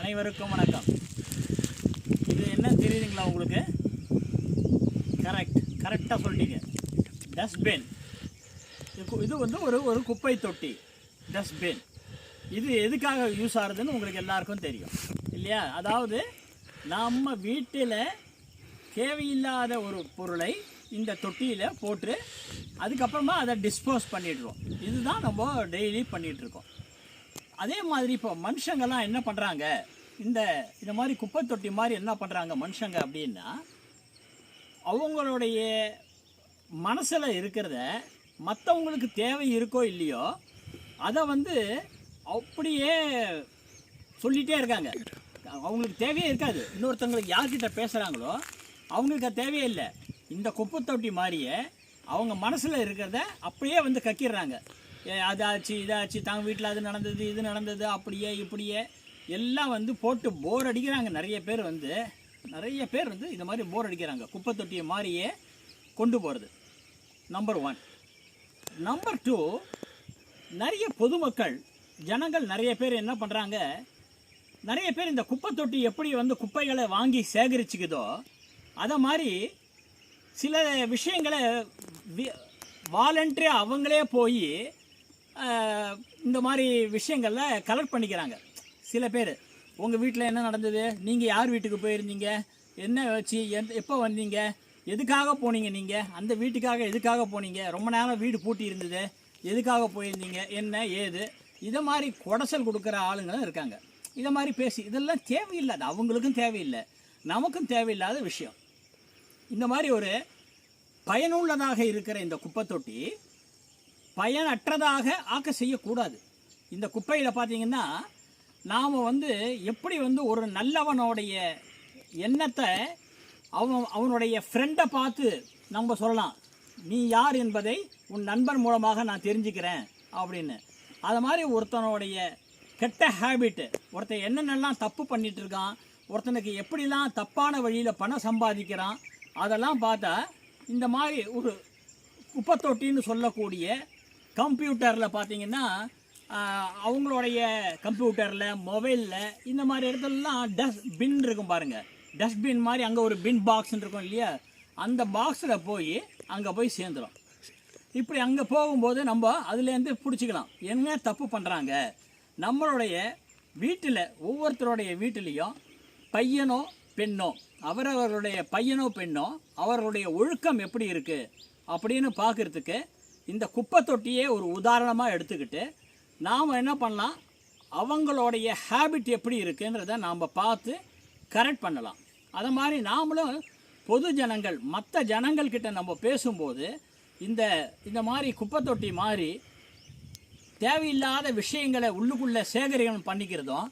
அனைவருக்கும் வணக்கம். இது என்ன தெரியுதுங்களா உங்களுக்கு? கரெக்ட் கரெக்டாக சொல்லிட்டீங்க. டஸ்ட்பின் இது வந்து ஒரு ஒரு குப்பை தொட்டி. டஸ்ட்பின் இது எதுக்காக யூஸ் ஆகுதுன்னு உங்களுக்கு எல்லாருக்கும் தெரியும். இல்லையா? அதாவது நம்ம வீட்டில் தேவையில்லாத ஒரு பொருளை இந்த தொட்டியில் போட்டு அதுக்கப்புறமா அதை டிஸ்போஸ் பண்ணிடுறோம். இதுதான் நம்ம டெய்லி பண்ணிகிட்ருக்கோம் அதே மாதிரி இப்போ மனுஷங்கெல்லாம் என்ன பண்ணுறாங்க இந்த இந்த மாதிரி குப்பை தொட்டி மாதிரி என்ன பண்ணுறாங்க மனுஷங்க அப்படின்னா அவங்களுடைய மனசில் இருக்கிறத மற்றவங்களுக்கு தேவை இருக்கோ இல்லையோ அதை வந்து அப்படியே சொல்லிகிட்டே இருக்காங்க. அவங்களுக்கு தேவையே இருக்காது. இன்னொருத்தவங்களுக்கு யார்கிட்ட பேசுகிறாங்களோ அவங்களுக்கு அது தேவையே இல்லை. இந்த குப்பை தொட்டி மாதிரியே அவங்க மனசில் இருக்கிறத அப்படியே வந்து கக்கிடுறாங்க. அதாச்சு இதாச்சு தாங்க வீட்டில் அது நடந்தது இது நடந்தது அப்படியே இப்படியே. எல்லாம் வந்து போட்டு போர் அடிக்கிறாங்க. நிறைய பேர் வந்து நிறைய பேர் வந்து இந்த மாதிரி போர் அடிக்கிறாங்க. குப்பை தொட்டியை மாதிரியே கொண்டு போகிறது நம்பர் ஒன் நம்பர் டூ நிறைய பொதுமக்கள் ஜனங்கள் நிறைய பேர் என்ன பண்ணுறாங்க நிறைய பேர் இந்த குப்பை தொட்டி எப்படி வந்து குப்பைகளை வாங்கி சேகரிச்சுக்குதோ அதை மாதிரி சில விஷயங்களை வாலண்டரியாக அவங்களே போய் இந்த மாதிரி விஷயங்களில் கலெக்ட் பண்ணிக்கிறாங்க. சில பேர். உங்கள் வீட்டில் என்ன நடந்தது? நீங்கள் யார் வீட்டுக்கு போயிருந்தீங்க? என்ன வச்சு எந்த எப்போ வந்தீங்க? எதுக்காக போனீங்க நீங்கள் அந்த வீட்டுக்காக எதுக்காக போனீங்க? ரொம்ப நேரம் வீடு பூட்டி இருந்தது. எதுக்காக போயிருந்தீங்க? என்ன? ஏது? இதை மாதிரி குடசல் கொடுக்குற ஆளுங்களும் இருக்காங்க. இதை மாதிரி பேசி இதெல்லாம் தேவையில்லாத அவங்களுக்கும் தேவையில்லை. நமக்கும் தேவையில்லாத விஷயம். இந்த மாதிரி ஒரு பயனுள்ளதாக இருக்கிற இந்த குப்பை தொட்டி பயனற்றதாக ஆக்க செய்யக்கூடாது. இந்த குப்பையில் பார்த்தீங்கன்னா நாம் வந்து எப்படி வந்து ஒரு நல்லவனுடைய எண்ணத்தை அவன் அவனுடைய ஃப்ரெண்டை பார்த்து நம்ம சொல்லலாம். நீ யார் என்பதை உன் நண்பன் மூலமாக நான் தெரிஞ்சுக்கிறேன் அப்படின்னு. அது மாதிரி ஒருத்தனுடைய கெட்ட ஹேபிட்டு ஒருத்தன் என்னென்னலாம் தப்பு பண்ணிகிட்டு இருக்கான் ஒருத்தனுக்கு எப்படிலாம் தப்பான வழியில் பணம் சம்பாதிக்கிறான் அதெல்லாம் பார்த்தா இந்த மாதிரி ஒரு குப்பை தொட்டின்னு சொல்லக்கூடிய கம்ப்யூட்டரில் பார்த்தீங்கன்னா அவங்களுடைய கம்ப்யூட்டரில் மொபைலில் இந்த மாதிரி இடத்துலலாம் டஸ்ட் பின் இருக்கும் பாருங்கள் டஸ்ட்பின் மாதிரி அங்கே ஒரு பின் பாக்ஸ் இருக்கும் இல்லையா? அந்த பாக்ஸில் போய் அங்கே போய் சேர்ந்துடும் இப்படி அங்கே போகும்போது நம்ம அதுலேருந்து பிடிச்சிக்கலாம். என்ன தப்பு பண்ணுறாங்க நம்மளுடைய வீட்டில் ஒவ்வொருத்தருடைய வீட்டிலையும் பையனோ பெண்ணோ அவரவர்களுடைய பையனோ பெண்ணோ அவர்களுடைய ஒழுக்கம் எப்படி இருக்குது அப்படின்னு பார்க்குறதுக்கு இந்த குப்பை தொட்டியே ஒரு உதாரணமாக எடுத்துக்கிட்டு நாம் என்ன பண்ணலாம்? அவங்களுடைய ஹேபிட் எப்படி இருக்குன்றத நாம் பார்த்து கரெக்ட் பண்ணலாம். அதை மாதிரி நாமளும் பொது ஜனங்கள் மற்ற ஜனங்கள்கிட்ட நம்ம பேசும்போது இந்த இந்த மாதிரி குப்பை தொட்டி மாதிரி தேவையில்லாத விஷயங்களை உள்ளுக்குள்ளே சேகரிக்கணும் பண்ணிக்கிறதும்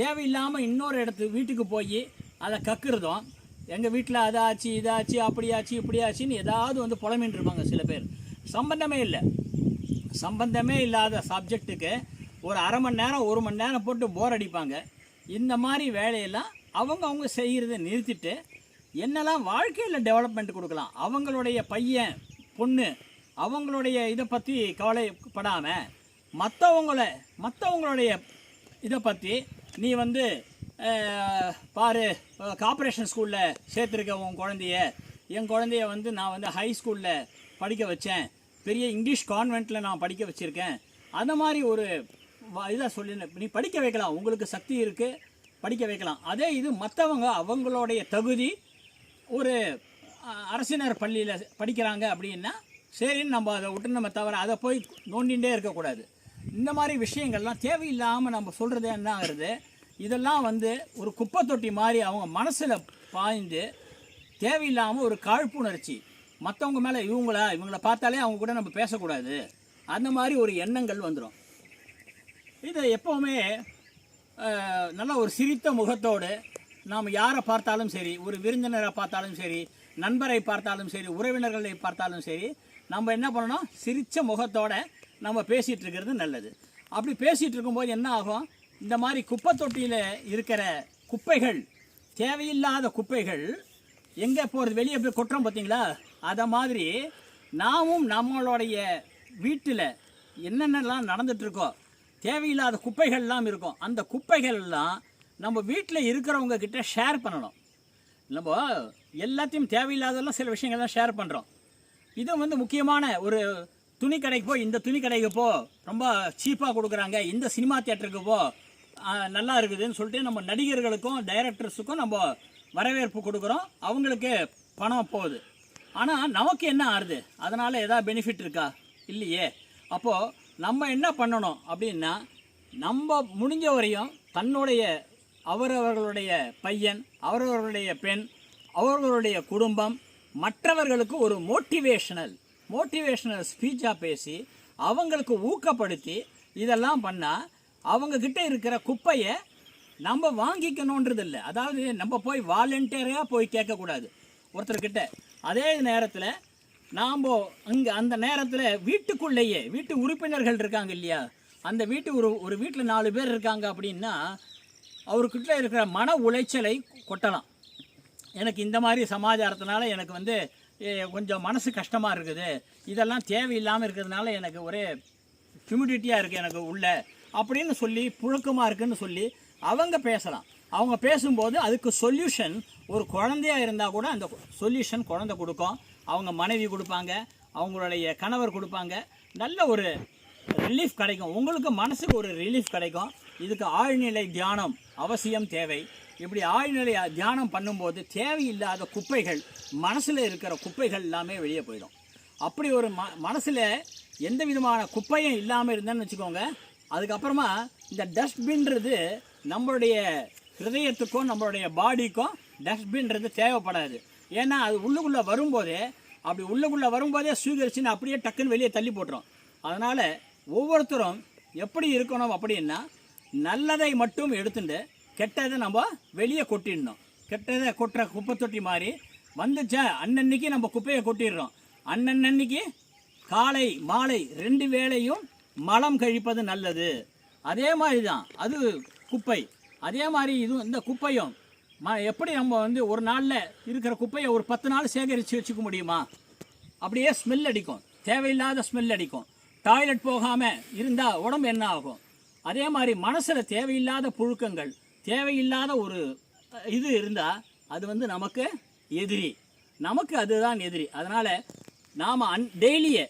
தேவையில்லாமல் இன்னொரு இடத்து வீட்டுக்கு போய் அதை கக்குறதும் எங்கள் வீட்டில் அதாச்சு இதாச்சு அப்படியாச்சு இப்படியாச்சுன்னு ஏதாவது வந்து புலமின்னு இருப்பாங்க சில பேர். சம்பந்தமே இல்லை. சம்பந்தமே இல்லாத சப்ஜெக்ட்டுக்கு ஒரு அரை மணி நேரம் ஒரு மணி நேரம் போட்டு போர் அடிப்பாங்க. இந்த மாதிரி வேலையெல்லாம் அவங்க அவங்க செய்கிறத நிறுத்திட்டு என்னெல்லாம் வாழ்க்கையில் டெவலப்மெண்ட் கொடுக்கலாம்? அவங்களுடைய பையன் பொண்ணு அவங்களுடைய இதை பற்றி கவலைப்படாமல் மற்றவங்கள மற்றவங்களுடைய இதை பற்றி நீ வந்து பாரு கார்பரேஷன் ஸ்கூலில் சேர்த்துருக்க உன் குழந்தைய. என் குழந்தைய வந்து நான் வந்து ஹை ஸ்கூலில் படிக்க வச்சேன். பெரிய இங்கிலீஷ் கான்வெண்ட்டில் நான் படிக்க வச்சுருக்கேன். அந்த மாதிரி ஒரு இதாக சொல்லி நீ படிக்க வைக்கலாம். உங்களுக்கு சக்தி இருக்குது படிக்க வைக்கலாம். அதே இது மற்றவங்க அவங்களுடைய தகுதி ஒரு அரசினர் பள்ளியில் படிக்கிறாங்க அப்படின்னா சரின்னு நம்ம அதை விட்டு நம்ம தவிர அதை போய் நோண்டிகிட்டே இருக்கக்கூடாது. இந்த மாதிரி விஷயங்கள்லாம் தேவையில்லாமல் நம்ம சொல்கிறது என்ன ஆகுது இதெல்லாம் வந்து ஒரு குப்பை தொட்டி மாதிரி அவங்க மனசில் பாய்ந்து தேவையில்லாமல் ஒரு காழ்ப்புணர்ச்சி. மற்றவங்க மேலே இவங்களா இவங்கள பார்த்தாலே அவங்க கூட நம்ம பேசக்கூடாது. அந்த மாதிரி ஒரு எண்ணங்கள் வந்துடும் இது எப்போவுமே நல்ல ஒரு சிரித்த முகத்தோடு நாம் யாரை பார்த்தாலும் சரி ஒரு விருந்தினரை பார்த்தாலும் சரி நண்பரை பார்த்தாலும் சரி உறவினர்களை பார்த்தாலும் சரி நம்ம என்ன பண்ணணும்? சிரித்த முகத்தோடு நம்ம பேசிகிட்டு இருக்கிறது நல்லது. அப்படி பேசிகிட்டு இருக்கும்போது என்ன ஆகும்? இந்த மாதிரி குப்பை தொட்டியில் இருக்கிற குப்பைகள் தேவையில்லாத குப்பைகள் எங்கே போகிறது வெளியே போய் கொட்டுறோம் பார்த்தீங்களா? அதை மாதிரி நாமும் நம்மளுடைய வீட்டில் என்னென்னலாம் நடந்துகிட்ருக்கோ தேவையில்லாத குப்பைகள்லாம் இருக்கும். அந்த குப்பைகள் எல்லாம் நம்ம வீட்டில் இருக்கிறவங்க கிட்ட ஷேர் பண்ணணும். நம்ம எல்லாத்தையும் தேவையில்லாதெல்லாம் சில விஷயங்கள்லாம் ஷேர் பண்ணுறோம் இது வந்து முக்கியமான ஒரு துணி கடைக்கு போ இந்த துணி கடைக்கு போ ரொம்ப சீப்பாக கொடுக்குறாங்க. இந்த சினிமா தேட்டருக்கு போ நல்லா இருக்குதுன்னு சொல்லிட்டு நம்ம நடிகர்களுக்கும் டைரக்டர்ஸுக்கும் நம்ம வரவேற்பு கொடுக்குறோம். அவங்களுக்கு பணம் போகுது. ஆனால் நமக்கு என்ன ஆறுது? அதனால் எதாவது பெனிஃபிட் இருக்கா? இல்லையே. அப்போது நம்ம என்ன பண்ணணும் அப்படின்னா நம்ம முடிஞ்ச வரையும் தன்னுடைய அவரவர்களுடைய பையன் அவரவர்களுடைய பெண் அவர்களுடைய குடும்பம் மற்றவர்களுக்கு ஒரு மோட்டிவேஷனல் மோட்டிவேஷனல் ஸ்பீச்சாக பேசி அவங்களுக்கு ஊக்கப்படுத்தி இதெல்லாம் பண்ணால் அவங்கக்கிட்ட இருக்கிற குப்பையை நம்ம வாங்கிக்கணுன்றது இல்லை அதாவது நம்ம போய் வாலண்டியராக போய் கேட்கக்கூடாது. ஒருத்தர்கிட்ட அதே நேரத்தில் நாம் அங்கே அந்த நேரத்தில் வீட்டுக்குள்ளேயே வீட்டு உறுப்பினர்கள் இருக்காங்க இல்லையா? அந்த வீட்டு ஒரு ஒரு வீட்டில் நாலு பேர் இருக்காங்க அப்படின்னா அவர்கிட்ட இருக்கிற மன உளைச்சலை கொட்டலாம். எனக்கு இந்த மாதிரி சமாச்சாரத்தினால எனக்கு வந்து கொஞ்சம் மனசு கஷ்டமாக இருக்குது. இதெல்லாம் தேவையில்லாமல் இருக்கிறதுனால எனக்கு ஒரே ஹியூமிடிட்டியாக இருக்குது எனக்கு உள்ள அப்படின்னு சொல்லி புழுக்கமாக இருக்குதுன்னு சொல்லி அவங்க பேசலாம். அவங்க பேசும்போது அதுக்கு சொல்யூஷன் ஒரு குழந்தையா இருந்தால் கூட அந்த சொல்யூஷன் குழந்தை கொடுக்கும். அவங்க மனைவி கொடுப்பாங்க அவங்களுடைய கணவர் கொடுப்பாங்க. நல்ல ஒரு ரிலீஃப் கிடைக்கும். உங்களுக்கு மனசுக்கு ஒரு ரிலீஃப் கிடைக்கும். இதுக்கு ஆழ்நிலை தியானம் அவசியம் தேவை. இப்படி ஆழ்நிலை தியானம் பண்ணும்போது தேவையில்லாத குப்பைகள் மனசில் இருக்கிற குப்பைகள் எல்லாமே வெளியே போயிடும். அப்படி ஒரு ம மனசில் எந்த விதமான குப்பையும் இல்லாமல் இருந்தேன்னு வச்சுக்கோங்க அதுக்கப்புறமா இந்த டஸ்ட்பின்றது நம்மளுடைய ஹிருதயத்துக்கும் நம்மளுடைய பாடிக்கும் டஸ்ட்பின்றது தேவைப்படாது. ஏன்னா அது உள்ளுக்குள்ளே வரும்போதே அப்படி உள்ளுக்குள்ளே வரும்போதே சுவீகரிச்சுன்னு அப்படியே டக்குன்னு வெளியே தள்ளி போட்டுரும். அதனால் ஒவ்வொருத்தரும் எப்படி இருக்கணும் அப்படின்னா நல்லதை மட்டும் எடுத்துட்டு கெட்டதை நம்ம வெளியே கொட்டிடணும். கெட்டதை கொட்டுற குப்பை தொட்டி மாதிரி வந்துச்சா அன்னன்னைக்கு நம்ம குப்பையை கொட்டிடுறோம். அன்னன்னைக்கு காலை மாலை ரெண்டு வேளையும் மலம் கழிப்பது நல்லது. அதே மாதிரி தான் அது குப்பை. அதே மாதிரி இதுவும் இந்த குப்பையும் ம எப்படி நம்ம வந்து ஒரு நாளில் இருக்கிற குப்பையை ஒரு பத்து நாள் சேகரித்து வச்சுக்க முடியுமா? அப்படியே ஸ்மெல் அடிக்கும். தேவையில்லாத ஸ்மெல் அடிக்கும். டாய்லெட் போகாமல் இருந்தால் உடம்பு என்ன ஆகும்? அதே மாதிரி மனசில் தேவையில்லாத புழுக்கங்கள் தேவையில்லாத ஒரு இது இருந்தால் அது வந்து நமக்கு எதிரி. நமக்கு அதுதான் எதிரி. அதனால் நாம் அன் டெய்லியே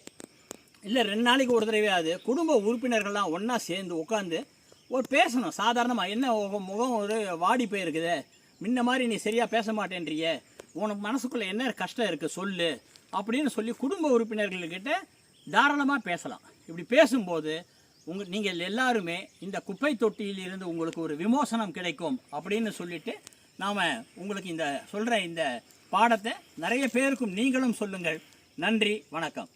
இல்லை ரெண்டு நாளைக்கு ஒரு தடவையாவது குடும்ப உறுப்பினர்கள்லாம் ஒன்றா சேர்ந்து உட்காந்து ஒரு பேசணும். சாதாரணமாக என்ன முகம் ஒரு வாடி போயிருக்குது? முன்ன மாதிரி நீ சரியாக பேச மாட்டேன்றியே. உனக்கு மனசுக்குள்ளே என்ன கஷ்டம் இருக்குது சொல்லு. அப்படின்னு சொல்லி குடும்ப உறுப்பினர்கள்கிட்ட தாராளமாக பேசலாம். இப்படி பேசும்போது உங்க நீங்கள் எல்லாருமே இந்த குப்பை தொட்டியில் இருந்து உங்களுக்கு ஒரு விமோசனம் கிடைக்கும் அப்படின்னு சொல்லிட்டு நாம் உங்களுக்கு இந்த சொல்கிற இந்த பாடத்தை நிறைய பேருக்கும் நீங்களும் சொல்லுங்கள். நன்றி வணக்கம்.